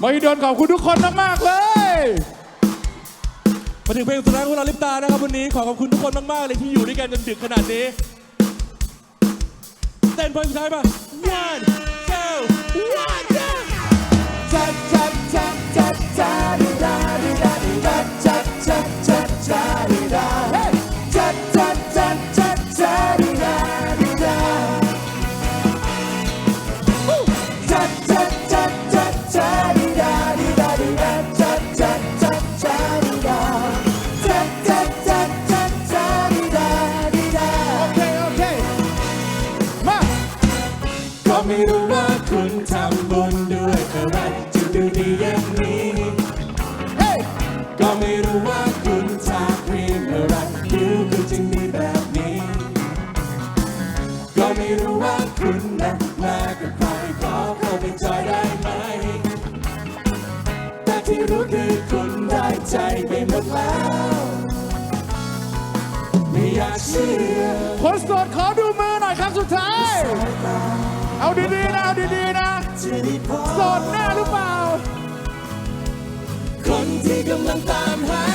มาอีดอนขอบคุณทุกคนมากๆเลย มาถึงเพลงสุดท้ายของเราลิปตานะครับวันนี้ขอขอบคุณทุกคนมากๆเลยที่อยู่ด้วยกันจนดึกขนาดนี้เต้นเพลงสุดท้ายป่ะ one two one two จัดจัดจัดจัดจัด ก็ไม่รู้ว่าคุณทำบุญด้วยอะไรจึงดูดีอย่างนี้ ก็ไม่รู้ว่าคุณทาครีมอะไรผิวคุณจึงดีแบบนี้ ก็ไม่รู้ว่าคุณนั้นมากับใครขอเข้าไปจอยได้ไหม แต่ที่รู้คือคุณได้ใจไปหมดแล้ว ไม่อยากเชื่อคนโสดขอดู โสดแน่หรือเปล่า คนที่กำลังตามหา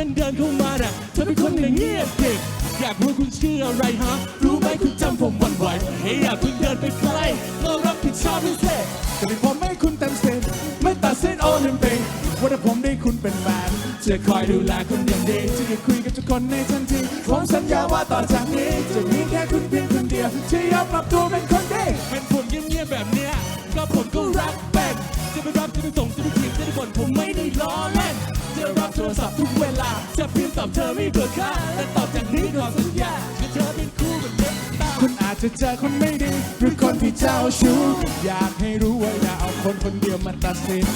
นั้นเดินเข้ามาน่ะเธอเป็นคนอย่างเงียบกริบอยากรู้คุณชื่ออะไรฮะ รู้ไหมคุณจำผมหวันไหวเฮ้ยอย่าเพิ่งเดินไปใกล้เรารับผิดชอบพิเศษแต่ที่ผมไม่คุณเต็มสิบไม่ตัดสินโอลิมปิกว่าถ้าผมได้คุณเป็นแฟนจะคอยดูแลคุณอย่างดีจะได้คุยกับทุกคนในทันทีผมสัญญาว่าต่อจากนี้จะมีแค่คุณเพียงคนเดียวที่ยอมปรับตัวเป็นคนดีเป็นผมเงียบๆแบบเนี้ยก็ผมก็รักแบ่ง จะไปรับจะไปส่งจะไปถีบจะไปบ่นผมไม่ได้ล้อเล่น จะรับโทรศัพท์ทุกเวลา จะพิมพ์ตอบเธอไม่เบื่อค่าและตอบจากนี้ขอสัญญาจะเธอเป็นคู่เหมือนเดิมตาคุณอาจจะเจอคนไม่ดีหรือคนที่เจ้าชู้อยากให้รู้ว่าอย่าเอาคนคนเดียวมาตัดสิน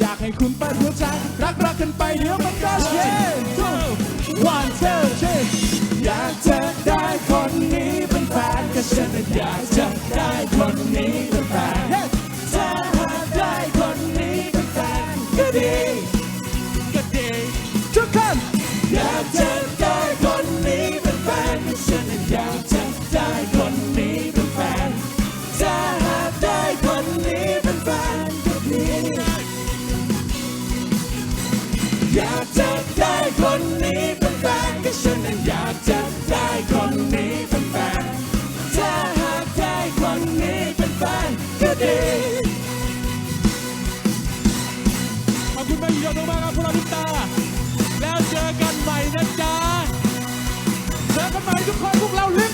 อยากให้คุณเปิดหัวใจรักรักกันไปเดี๋ยวมันก็เช่น one two three อยากจะได้คนนี้เป็นแฟนก็ฉันอยาก พิตา แล้วเจอกันใหม่นะจ๊ะ เจอกันใหม่ทุกคนพวกเราลิฟ